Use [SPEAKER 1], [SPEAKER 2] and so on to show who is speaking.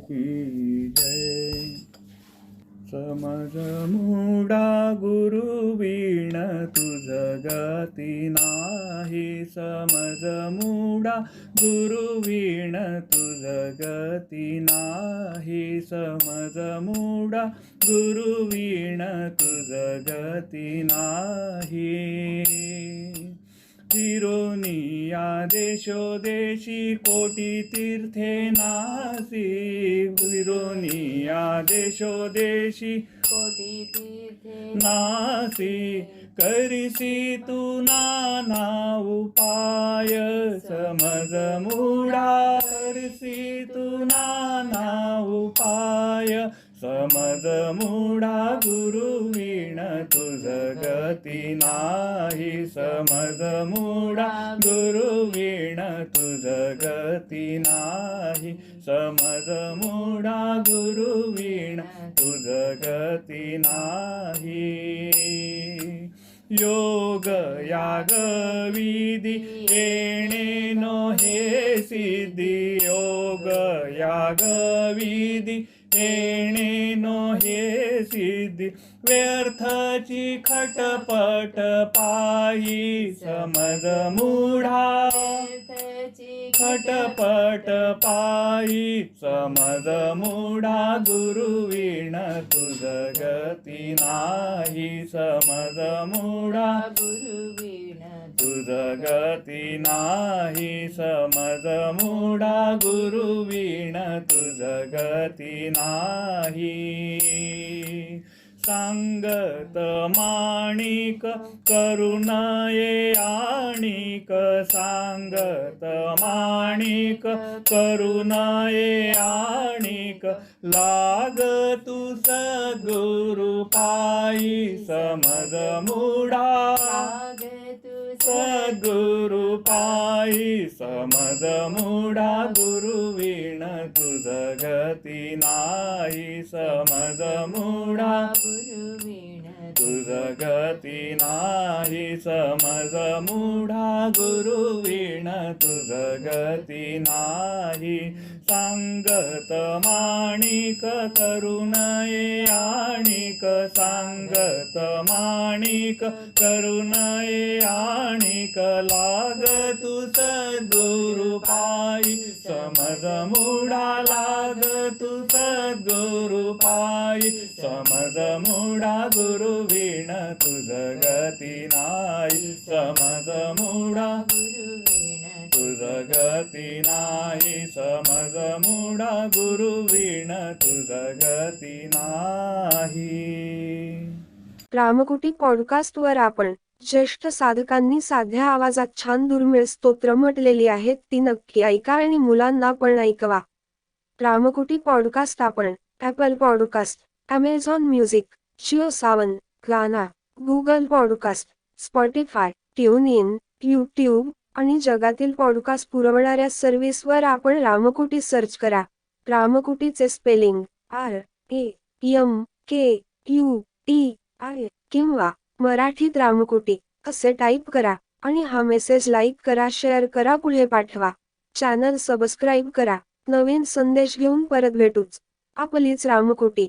[SPEAKER 1] की जय। समज मुडा गुरुवीण तुझ गती नाही। समज मुडा गुरुवीण तुझ गती नाही। समज मुडा गुरुवीण तुझ गती नाही। फिरोनिया देशोदेशी कोटी तीर्थे नास। फिरोनिया देशोदेशी
[SPEAKER 2] कोटी तीर्थे
[SPEAKER 1] नासी करिसी तू नाना उपाय समज मुडा करसी तू नाना उपाय समज मुडा गुरुवीण तुझ गती नाही समज मुडा गुरुवीण तुझ गती नाही समज मुडा गुरुवीण तुझ गती नाही. योग याग विधी येणे नो हे सिद्धी. योग याग विधी येणे नो हे सिद्धी. व्यर्थची खटपट पायी समज मुढा खटपट पायी समज मुडा गुरुवीण तुझ गती नाही. समज मुडा
[SPEAKER 2] गुरुवीण
[SPEAKER 1] तुझ गती नाही. समज मुडा गुरुवीण तुझ गती नाही. सांगत माणिक करुणये आणिक सांगत माणिक करुणये आणिक लाग तू सद्गुरु पायी समज मुडा। सद्गुरु पायी समज मुडा गुरुवीण तुझ गती नाही समज मुडा. तुझ गती नाही समज मुढा गुरुवीण तुझ गती नाही सांगत माणिक करुणये आणिक सांगत माणिक करुणये आणिक लाग तू सद्गुरुपायी समज मुडा लाग तू सद्गुरुपायी समज मुडा गुरुवीण तुझ गती नाही समज मुडा
[SPEAKER 2] गुरुवीण
[SPEAKER 1] तुझ गती नाही समज मुडा गुरुवीण तुझ गती नाही.
[SPEAKER 3] रामकुटी पॉडकास्टवर आपण ज्येष्ठ साधकांनी साध्या आवाजात छान दुर्मिळ स्तोत्र म्हटलेली आहेत ती नक्की ऐका आणि मुलांना पण ऐकवा. रामकुटी पॉडकास्ट आपण Apple podcast Amazon music Jio Saavn Gaana Google podcast Spotify tune in YouTube आणि जगातील पॉडकास्ट पुरवणाऱ्या सर्व्हिसवर आपण रामकुटी सर्च करा. रामकुटीचे spelling R A M K U T I किंवा मराठीत रामकुटी असे टाईप करा आणि हा मेसेज लाईक करा शेअर करा पुढे पाठवा. चॅनल सबस्क्राईब करा. नवीन संदेश घेऊन परत भेटूच. आपलीच रामकुटी.